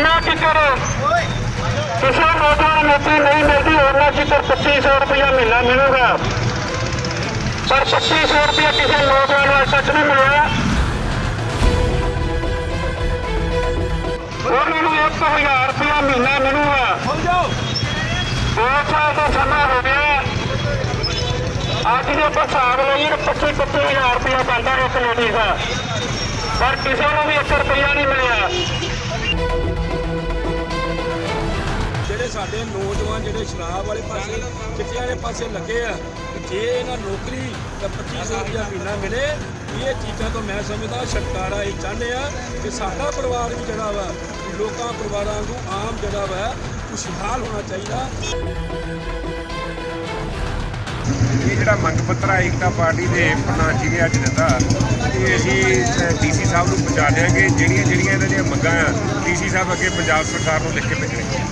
ਜਿੰਨਾ ਚਿਕਰ ਕਿਸੇ ਨੌਜਵਾਨ ਨੌਕਰੀ ਨਹੀਂ ਮਿਲਦੀ, ਉਹਨਾਂ ਚਿਕਰ 2500 ਰੁਪਇਆ ਮਹੀਨਾ ਮਿਲੂਗਾ। ਪਰ 2500 ਰੁਪਇਆ ਕਿਸੇ ਨੌਜਵਾਨ ਨੂੰ ਅੱਜ ਨਹੀਂ ਮਿਲਿਆ। ਉਹਨਾਂ ਨੂੰ 1000 ਰੁਪਇਆ ਮਹੀਨਾ ਮਿਲੂਗਾ। ਦੋ ਸਾਲ ਦਾ ਸਮਾਂ ਹੋ ਗਿਆ। ਅੱਜ ਦੇ ਆਪਾਂ ਹਿਸਾਬ ਲਈਏ 25 25000 ਰੁਪਇਆ ਬਣਦਾ ਇੱਕ ਲੇਡੀਜ਼ ਦਾ। ਪਰ ਕਿਸੇ ਨੂੰ ਵੀ 1 ਰੁਪਇਆ ਨਹੀਂ ਮਿਲਿਆ। ਸਾਡੇ ਨੌਜਵਾਨ ਜਿਹੜੇ ਸ਼ਰਾਬ ਵਾਲੇ ਪਾਸੇ, ਚਿੱਟਿਆਂ ਵਾਲੇ ਪਾਸੇ ਲੱਗੇ ਆ, ਜੇ ਇਹਨਾਂ ਨੌਕਰੀ ਤਾਂ 2500 ਰੁਪਇਆ ਮਹੀਨਾ ਮਿਲੇ, ਇਹ ਚੀਜ਼ਾਂ ਤੋਂ ਮੈਂ ਸਮਝਦਾ ਸਰਕਾਰਾਂ ਇਹ ਚਾਹੁੰਦੇ ਆ ਕਿ ਸਾਡਾ ਪਰਿਵਾਰ ਵੀ ਜਿਹੜਾ ਵਾ, ਲੋਕਾਂ ਪਰਿਵਾਰਾਂ ਨੂੰ ਆਮ ਜਿਹੜਾ ਵਾ, ਖੁਸ਼ਹਾਲ ਹੋਣਾ ਚਾਹੀਦਾ। ਇਹ ਜਿਹੜਾ ਮੰਗ ਪੱਤਰ ਆ, ਏਕਤਾ ਪਾਰਟੀ ਦੇ ਪ੍ਰਧਾਨ ਜੀ ਨੇ ਅੱਜ ਦਿੱਤਾ ਇਹ ਅਸੀਂ ਡੀਸੀ ਸਾਹਿਬ ਨੂੰ ਪਹੁੰਚਾ ਦਿਆਂਗੇ। ਜਿਹੜੀਆਂ ਜਿਹੜੀਆਂ ਇਹਨਾਂ ਦੀਆਂ ਮੰਗਾਂ ਆ, ਡੀਸੀ ਸਾਹਿਬ ਅੱਗੇ ਪੰਜਾਬ ਸਰਕਾਰ ਨੂੰ ਲਿਖ ਕੇ ਭੇਜਣਗੇ।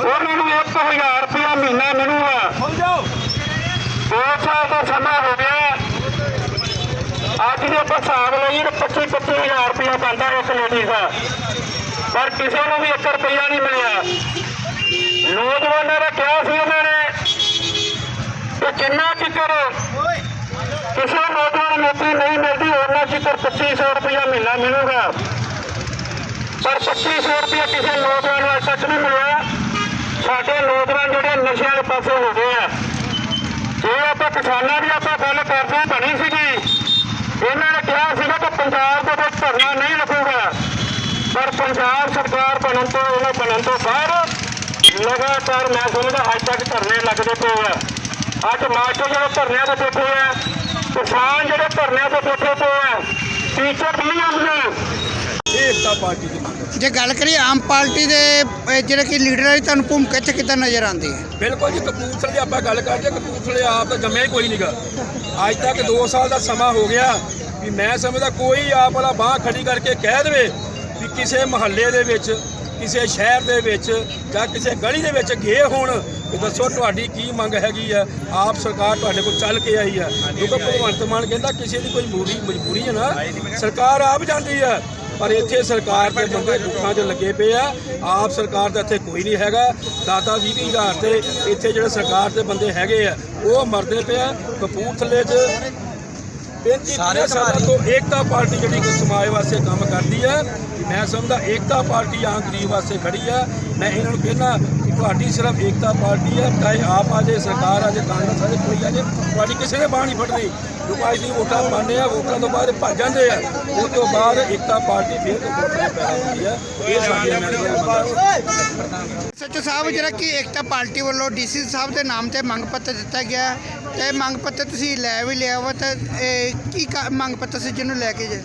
ਉਹਨਾਂ ਨੂੰ 1000 ਰੁਪਇਆ ਮਹੀਨਾ ਮਿਲੂਗਾ। ਦੋ ਸਾਲ ਦਾ ਸਮਾਂ ਹੋ ਗਿਆ। ਅੱਜ ਦੇ ਆਪਾਂ ਹਿਸਾਬ ਲਈਏ 25 25000 ਰੁਪਇਆ ਬਣਦਾ ਇੱਕ ਲੇਡੀਜ਼ ਦਾ। ਪਰ ਕਿਸੇ ਨੂੰ ਵੀ 1 ਰੁਪਇਆ ਨਹੀਂ ਮਿਲਿਆ। ਨੌਜਵਾਨਾਂ ਨੇ ਕਿਹਾ ਸੀ ਉਹਨਾਂ ਨੇ ਕਿ ਜਿੰਨਾ ਚਿਕਰ ਕਿਸੇ ਨੌਜਵਾਨ ਨੌਕਰੀ ਨਹੀਂ ਮਿਲਦੀ, ਉਹਨਾਂ ਚਿਕਰ 2500 ਰੁਪਇਆ ਮਹੀਨਾ ਮਿਲੂਗਾ। ਪਰ 2500 ਰੁਪਇਆ ਕਿਸੇ ਨੌਜਵਾਨ ਨੂੰ ਅੱਜ ਤੱਕ ਨਹੀਂ ਮਿਲਿਆ। ਸਾਡੇ ਨੌਜਵਾਨ ਜਿਹੜੇ ਨਸ਼ਿਆਂ ਵਾਲੇ ਪਾਸੇ ਹੋ ਗਏ ਆ, ਜੇ ਆਪਾਂ ਕਿਸਾਨਾਂ ਦੀ ਆਪਾਂ ਗੱਲ ਕਰਦੇ, ਬਣੀ ਸੀਗੀ। ਇਹਨਾਂ ਨੇ ਕਿਹਾ ਸੀਗਾ ਕਿ ਪੰਜਾਬ ਦੇ ਵਿੱਚ ਧਰਨਾ ਨਹੀਂ ਲੱਗੂਗਾ। ਪਰ ਪੰਜਾਬ ਸਰਕਾਰ ਬਣਨ ਤੋਂ ਉਹਨਾਂ ਬਣਨ ਤੋਂ ਬਾਅਦ ਲਗਾਤਾਰ ਮੈਂ ਸਮਝਦਾ ਅੱਜ ਤੱਕ ਧਰਨੇ ਲੱਗਦੇ ਪਏ ਆ। ਅੱਜ ਮਾਸਟਰ ਜਿਹੜੇ ਧਰਨਿਆਂ ਤੇ ਬੈਠੇ ਆ, ਕਿਸਾਨ ਜਿਹੜੇ ਧਰਨਿਆਂ ਤੇ ਬੈਠੇ ਪਏ ਆ, ਟੀਚਰ ਨਹੀਂ ਆਉਂਦੇ ਪਾਰਟੀ ਦੀ ਮੰਗ ਹੈ। ਜੇ ਗੱਲ ਕਰੀਏ ਆਮ ਪਾਰਟੀ ਦੇ ਅਹ, ਜਿਹੜੇ ਕਿ ਲੀਡਰ ਹੈ ਤੁਹਾਨੂੰ ਭੂਮਿਕਾ ਚ ਕਿੱਦਾਂ ਨਜ਼ਰ ਆਉਂਦੀ ਹੈ? ਬਿਲਕੁਲ ਜੀ ਕਪੂਰਥਲੇ ਦੀ ਆਪਾਂ ਗੱਲ ਕਰਦੇ ਹਾਂ, ਕਪੂਰਥਲੇ ਆਪ ਤਾਂ ਜੰਮਿਆ ਹੀ ਕੋਈ ਨਹੀਂਗਾ ਅੱਜ ਤੱਕ 2 ਸਾਲ ਦਾ ਸਮਾਂ ਹੋ ਗਿਆ ਵੀ ਮੈਂ ਸਮਝਦਾ ਕੋਈ ਆਪ ਵਾਲਾ ਬਾਹ ਖੜੀ ਕਰਕੇ ਕਹਿ ਦੇਵੇ ਵੀ ਕਿਸੇ ਮਹੱਲੇ ਦੇ ਵਿੱਚ ਕਿਸੇ ਸ਼ਹਿਰ ਦੇ ਵਿੱਚ ਜਾਂ ਕਿਸੇ ਗਲੀ ਦੇ ਵਿੱਚ ਗਏ ਹੋਣ ਵੀ ਦੱਸੋ ਤੁਹਾਡੀ ਕੀ ਮੰਗ ਹੈਗੀ ਆ? ਆਪ ਸਰਕਾਰ ਤੁਹਾਡੇ ਕੋਲ ਚੱਲ ਕੇ ਆਈ ਆ। ਕਿਉਂਕਿ ਭਗਵੰਤ ਮਾਨ ਕਹਿੰਦਾ ਕਿਸੇ ਦੀ ਕੋਈ ਮਜਬੂਰੀ ਮਜਬੂਰੀ ਹੈ ਨਾ। ਸਰਕਾਰ ਆਪ ਜਾਂਦੀ ਆ। ਪਰ ਇੱਥੇ ਸਰਕਾਰ ਦੇ ਬੰਦੇ ਦੁੱਖਾਂ 'ਚ ਲੱਗੇ ਪਏ ਆ। ਆਪ ਸਰਕਾਰ ਦਾ ਇੱਥੇ ਕੋਈ ਨਹੀਂ ਹੈਗਾ। ਦਾਦਾ ਵੀਹ ਵੀਹ ਹਜ਼ਾਰ ਤੇ ਇੱਥੇ ਜਿਹੜੇ ਸਰਕਾਰ ਦੇ ਬੰਦੇ ਹੈਗੇ ਆ ਉਹ ਮਰਦੇ ਪਏ ਆ। ਕਪੂਰਥਲੇ 'ਚ ਸਾਰੇ ਸਾਲਾਂ ਤੋਂ ਏਕਤਾ ਪਾਰਟੀ ਜਿਹੜੀ ਕਿ ਸਮਾਜ ਵਾਸਤੇ ਕੰਮ ਕਰਦੀ ਹੈ ਮੈਂ ਸਮਝਦਾ ਏਕਤਾ ਪਾਰਟੀ ਆਮ ਗਰੀਬ ਵਾਸਤੇ ਖੜੀ ਆ। ਮੈਂ ਇਹਨਾਂ ਨੂੰ ਕਹਿੰਦਾ ਕਿ ਤੁਹਾਡੀ ਸਿਰਫ ਏਕਤਾ ਪਾਰਟੀ ਹੈ ਚਾਹੇ ਆਪ ਆ ਜੇ ਸਰਕਾਰ ਆ ਜੇ ਕਾਂਗਰਸ ਆ ਜੇ ਕੋਈ ਆ ਜੇ ਤੁਹਾਡੀ ਕਿਸੇ ਨੇ ਬਾਹ ਫੜਨੀ ਲੋਕਾਂ ਦੀ ਵੋਟਾਂ ਪਾਉਂਦੇ ਆ ਵੋਟਾਂ ਤੋਂ ਬਾਅਦ ਭੱਜ ਜਾਂਦੇ ਆ। ਉਹ ਤੋਂ ਬਾਅਦ ਏਕਤਾ ਪਾਰਟੀ ਫਿਰ ਕਪੂਰਥਲੇ ਪੈਦਾ ਹੁੰਦੀ ਹੈ ਇਹ ਸਾਡੀ ਮੈਂ ਸੱਚੋ ਸਾਹਿਬ ਜਿਹੜਾ ਕਿ ਏਕਤਾ ਪਾਰਟੀ ਵੱਲੋਂ ਡੀਸੀ ਸਾਹਿਬ ਦੇ ਨਾਮ ਤੇ ਮੰਗ ਪੱਤਰ ਦਿੱਤਾ ਗਿਆ ਹੈ, ਤੇ ਮੰਗ ਪੱਤਰ ਤੁਸੀਂ ਲੈ ਵੀ ਲਿਆ ਵਾ ਤਾਂ ਇਹ ਕੀ ਮੰਗ ਪੱਤਰ ਸੀ ਜਿਹਨੂੰ ਲੈ ਕੇ ਜੇ?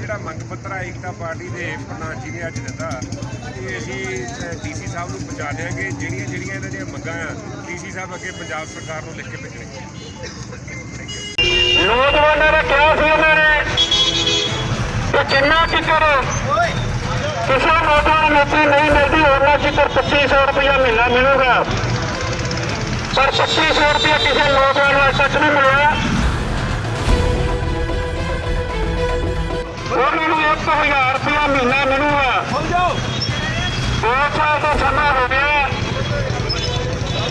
ਜਿਹੜਾ ਮੰਗ ਪੱਤਰ ਆ, ਏਕਤਾ ਪਾਰਟੀ ਦੇ ਪ੍ਰਧਾਨ ਜੀ ਨੇ ਅੱਜ ਦਿੱਤਾ ਇਹ ਅਸੀਂ ਡੀਸੀ ਸਾਹਿਬ ਨੂੰ ਪਹੁੰਚਾ ਦਿਆਂਗੇ। ਜਿਹੜੀਆਂ ਜਿਹੜੀਆਂ ਇਹਨਾਂ ਦੀਆਂ ਮੰਗਾਂ ਆ, ਡੀਸੀ ਸਾਹਿਬ ਅੱਗੇ ਪੰਜਾਬ ਸਰਕਾਰ ਨੂੰ ਲਿਖ ਕੇ ਭੇਜਣਗੇ। ਨੌਜਵਾਨਾਂ ਨੇ ਕਿਹਾ ਸੀ ਉਹਨਾਂ ਨੇ ਕਿ ਜਿੰਨਾ ਚਿਕਰ ਕਿਸੇ ਨੌਜਵਾਨ ਨੌਕਰੀ ਨਹੀਂ ਮਿਲਦੀ, ਉਹਨਾਂ ਚਿਕਰ 2500 ਰੁਪਇਆ ਮਹੀਨਾ ਮਿਲੂਗਾ। ਪਰ 2500 ਰੁਪਇਆ ਕਿਸੇ ਨੌਜਵਾਨ ਨੂੰ ਅੱਜ ਨਹੀਂ ਮਿਲਿਆ। 1000 ਰੁਪਇਆ ਮਹੀਨਾ ਮਿਲੂਗਾ। ਦੋ ਸਾਲ ਦਾ ਸਮਾਂ ਹੋ ਗਿਆ।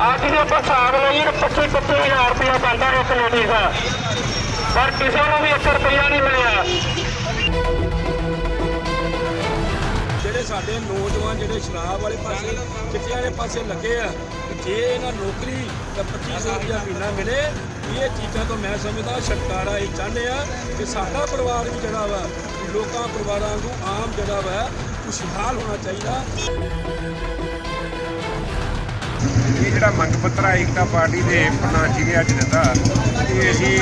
ਅੱਜ ਦੇ ਹਿਸਾਬ ਲਈਏ 25 25000 ਰੁਪਇਆ ਬਣਦਾ ਇੱਕ ਲੇਡੀਜ਼ ਦਾ। ਪਰ ਕਿਸੇ ਨੂੰ ਵੀ 1 ਰੁਪਇਆ ਨਹੀਂ ਮਿਲਿਆ। ਜਿਹੜੇ ਸਾਡੇ ਨੌਜਵਾਨ, ਜਿਹੜੇ ਸ਼ਰਾਬ ਵਾਲੇ ਪਾਸੇ ਚਿੱਟਿਆਂ ਵਾਲੇ ਪਾਸੇ ਲੱਗੇ ਆ ਜੇ ਇਹਨਾਂ ਨੌਕਰੀ ਤਾਂ 2500 ਰੁਪਇਆ ਮਹੀਨਾ ਮਿਲੇ ਇਹ ਚੀਜ਼ਾਂ ਤੋਂ ਮੈਂ ਸਮਝਦਾ ਛੁਟਕਾਰਾ ਇਹ ਚਾਹੁੰਦੇ ਆ ਕਿ ਸਾਡਾ ਪਰਿਵਾਰ ਵੀ ਜਿਹੜਾ ਵਾ ਲੋਕਾਂ ਪਰਿਵਾਰਾਂ ਵਾਂਗੂ ਆਮ ਜਿਹੜਾ ਵਾ ਖੁਸ਼ਹਾਲ ਹੋਣਾ ਚਾਹੀਦਾ। ਇਹ ਜਿਹੜਾ ਮੰਗ ਪੱਤਰ ਆ ਏਕਤਾ ਪਾਰਟੀ ਦੇ ਪ੍ਰਧਾਨ ਜੀ ਨੇ ਅੱਜ ਦਿੱਤਾ ਇਹ ਅਸੀਂ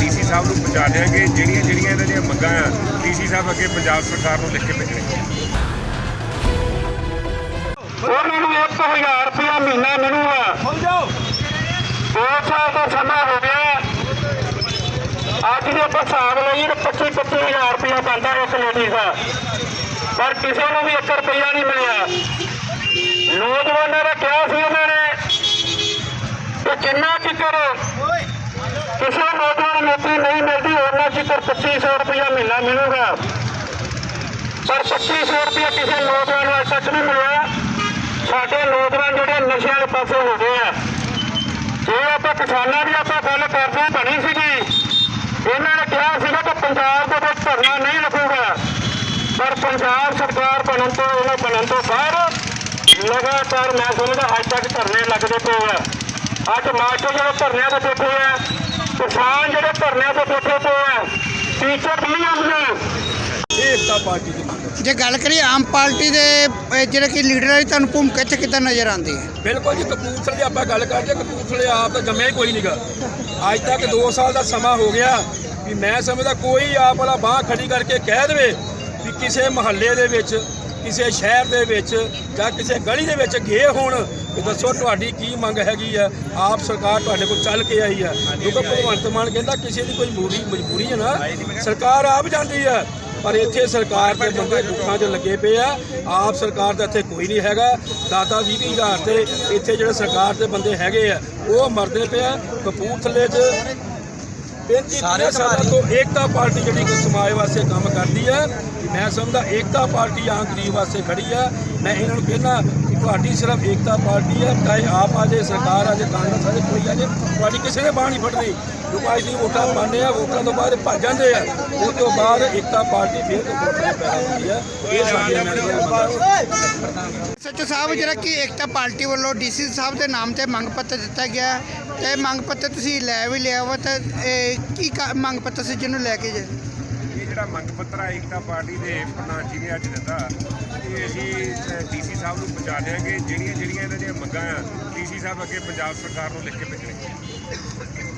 ਡੀਸੀ ਸਾਹਿਬ ਨੂੰ ਪਹੁੰਚਾ ਦਿਆਂਗੇ। ਜਿਹੜੀਆਂ ਜਿਹੜੀਆਂ ਇਹਨਾਂ ਦੀਆਂ ਮੰਗਾਂ ਆ ਡੀਸੀ ਸਾਹਿਬ ਅੱਗੇ ਪੰਜਾਬ ਸਰਕਾਰ ਨੂੰ ਲਿਖ ਕੇ ਭੇਜਣਗੇ। ਉਹਨਾਂ ਨੂੰ 1000 ਰੁਪਇਆ ਮਹੀਨਾ ਮਿਲੂਗਾ। ਦੋ ਸਾਲ ਦਾ ਸਮਾਂ ਹੋ ਗਿਆ। ਅੱਜ ਦੇ ਆਪਾਂ ਹਿਸਾਬ ਲਈਏ 25 25000 ਰੁਪਇਆ ਬਣਦਾ ਇੱਕ ਲੇਡੀਜ਼ ਦਾ। ਪਰ ਕਿਸੇ ਨੂੰ ਵੀ 1 ਰੁਪਇਆ ਨਹੀਂ ਮਿਲਿਆ। ਨੌਜਵਾਨਾਂ ਨੇ ਕਿਹਾ ਸੀ ਉਹਨਾਂ ਨੇ ਕਿ ਜਿੰਨਾ ਚਿਕਰ ਕਿਸੇ ਨੌਜਵਾਨ ਨੌਕਰੀ ਨਹੀਂ ਮਿਲਦੀ, ਉਹਨਾਂ ਚਿਕਰ 2500 ਰੁਪਇਆ ਮਹੀਨਾ ਮਿਲੂਗਾ। ਪਰ 2500 ਰੁਪਇਆ ਕਿਸੇ ਨੌਜਵਾਨ ਨੂੰ ਅੱਜ ਤੱਕ ਨਹੀਂ ਮਿਲਿਆ। ਸਾਡੇ ਨੌਜਵਾਨ ਜਿਹੜੇ ਨਸ਼ਿਆਂ ਦੇ ਪਾਸੇ ਹੋ ਗਏ ਆ। ਜੇ ਆਪਾਂ ਕਿਸਾਨਾਂ ਦੀ ਆਪਾਂ ਗੱਲ ਕਰਦੇ ਬਣੀ ਸੀਗੀ। ਇਹਨਾਂ ਨੇ ਕਿਹਾ ਸੀਗਾ ਕਿ ਪੰਜਾਬ ਦੇ ਵਿੱਚ ਧਰਨਾ ਨਹੀਂ ਲੱਗੂਗਾ। ਪਰ ਪੰਜਾਬ ਸਰਕਾਰ ਬਣਨ ਤੋਂ, ਉਹਨਾਂ ਬਣਨ ਤੋਂ ਬਾਅਦ ਲਗਾਤਾਰ ਮੈਂ ਸਮਝਦਾ ਅੱਜ ਤੱਕ ਧਰਨੇ ਲੱਗਦੇ ਪਏ ਆ। ਅੱਜ ਮਾਸਟਰ ਜਿਹੜੇ ਧਰਨਿਆਂ ਤੇ ਬੈਠੇ ਆ, ਕਿਸਾਨ ਜਿਹੜੇ ਧਰਨਿਆਂ ਤੇ ਬੈਠੇ ਪਏ ਆ ਟੀਚਰ ਨਹੀਂ ਆਉਂਦੇ। ਏਕਤਾ ਪਾਰਟੀ ਦੀ ਮੰਗ। ਜੇ ਗੱਲ ਕਰੀਏ ਆਮ ਪਾਰਟੀ ਦੇ ਜਿਹੜੇ ਕਿ ਲੀਡਰ ਹੈ ਤੁਹਾਨੂੰ ਭੂਮਿਕਾ ਇੱਥੇ ਕਿੱਦਾਂ ਨਜ਼ਰ ਆਉਂਦੀ ਹੈ? ਬਿਲਕੁਲ ਜੀ ਕਪੂਰਥਲੇ ਦੀ ਆਪਾਂ ਗੱਲ ਕਰਦੇ ਹਾਂ, ਕਪੂਰਥਲੇ ਆਪ ਤਾਂ ਜੰਮਿਆ ਹੀ ਕੋਈ ਨਹੀਂਗਾ ਅੱਜ ਤੱਕ 2 ਸਾਲ ਦਾ ਸਮਾਂ ਹੋ ਗਿਆ ਵੀ ਮੈਂ ਸਮਝਦਾ ਕੋਈ ਆਪ ਵਾਲਾ ਬਾਹ ਖੜੀ ਕਰਕੇ ਕਹਿ ਦੇਵੇ ਵੀ ਕਿਸੇ ਮਹੱਲੇ ਦੇ ਵਿੱਚ ਕਿਸੇ ਸ਼ਹਿਰ ਦੇ ਵਿੱਚ ਜਾਂ ਕਿਸੇ ਗਲੀ ਦੇ ਵਿੱਚ ਗਏ ਹੋਣ ਵੀ ਦੱਸੋ ਤੁਹਾਡੀ ਕੀ ਮੰਗ ਹੈਗੀ ਆ? ਆਪ ਸਰਕਾਰ ਤੁਹਾਡੇ ਕੋਲ ਚੱਲ ਕੇ ਆਈ ਆ। ਕਿਉਂਕਿ ਭਗਵੰਤ ਮਾਨ ਕਹਿੰਦਾ ਕਿਸੇ ਦੀ ਕੋਈ ਮਜਬੂਰੀ ਮਜਬੂਰੀ ਹੈ ਨਾ। ਸਰਕਾਰ ਆਪ ਜਾਂਦੀ ਆ। ਪਰ ਇੱਥੇ ਸਰਕਾਰ ਦੇ ਬੰਦੇ ਦੁੱਖਾਂ 'ਚ ਲੱਗੇ ਪਏ ਆ। ਆਪ ਸਰਕਾਰ ਦਾ ਇੱਥੇ ਕੋਈ ਨਹੀਂ ਹੈਗਾ। ਵੀਹ ਵੀਹ ਹਜ਼ਾਰ ਤੇ ਇੱਥੇ ਜਿਹੜੇ ਸਰਕਾਰ ਦੇ ਬੰਦੇ ਹੈਗੇ ਆ ਉਹ ਮਰਦੇ ਪਏ ਆ। ਕਪੂਰਥਲੇ 'ਚ 35 ਸਾਲਾਂ ਤੋਂ ਏਕਤਾ ਪਾਰਟੀ ਜਿਹੜੀ ਕਿ ਸਮਾਜ ਵਾਸਤੇ ਕੰਮ ਕਰਦੀ ਹੈ ਮੈਂ ਸਮਝਦਾ ਏਕਤਾ ਪਾਰਟੀ ਆਮ ਗਰੀਬ ਵਾਸਤੇ ਖੜੀ ਆ। ਮੈਂ ਇਹਨਾਂ ਨੂੰ ਕਹਿਣਾ ਕਿ ਤੁਹਾਡੀ ਸਿਰਫ ਏਕਤਾ ਪਾਰਟੀ ਹੈ ਚਾਹੇ ਆਪ ਆ ਜੇ ਸਰਕਾਰ ਆ ਜੇ ਕਾਂਗਰਸ ਆ ਜੇ ਕੋਈ ਆ ਜੇ ਤੁਹਾਡੀ ਕਿਸੇ ਨੇ ਬਾਹ ਨਹੀਂ ਫੜਨੀ। ਲੋਕ ਦੀ ਵੋਟਾਂ ਪਾਉਂਦੇ ਆ ਵੋਟਾਂ ਤੋਂ ਬਾਅਦ ਭੱਜ ਜਾਂਦੇ ਆ। ਉਹ ਤੋਂ ਬਾਅਦ ਏਕਤਾ ਪਾਰਟੀ ਫਿਰ ਤੋਂ ਵੋਟਾਂ ਪੈਦਾ ਹੁੰਦੀ ਆ ਇਹ ਸਾਡੀ ਸੱਚੋ ਸਾਹਿਬ ਜਿਹੜਾ ਕਿ ਏਕਤਾ ਪਾਰਟੀ ਵੱਲੋਂ ਡੀਸੀ ਸਾਹਿਬ ਦੇ ਨਾਮ ਤੇ ਮੰਗ ਪੱਤਰ ਦਿੱਤਾ ਗਿਆ ਤੇ ਮੰਗ ਪੱਤਰ ਤੁਸੀਂ ਲੈ ਵੀ ਲਿਆ ਵਾ ਤਾਂ ਇਹ ਕੀ ਮੰਗ ਪੱਤਰ ਸੀ ਜਿਹਨੂੰ ਲੈ ਕੇ ਜੇ? ਜਿਹੜਾ ਮੰਗ ਪੱਤਰ ਆ, ਏਕਤਾ ਪਾਰਟੀ ਦੇ ਪ੍ਰਧਾਨ ਜੀ ਨੇ ਅੱਜ ਦਿੱਤਾ ਕਿ ਅਸੀਂ ਡੀਸੀ ਸਾਹਿਬ ਨੂੰ ਪਹੁੰਚਾ ਦਿਆਂਗੇ। ਜਿਹੜੀਆਂ ਜਿਹੜੀਆਂ ਇਹਨਾਂ ਦੀਆਂ ਮੰਗਾਂ ਆ, ਡੀਸੀ ਸਾਹਿਬ ਅੱਗੇ ਪੰਜਾਬ ਸਰਕਾਰ ਨੂੰ ਲਿਖ ਕੇ ਭੇਜਣਗੇ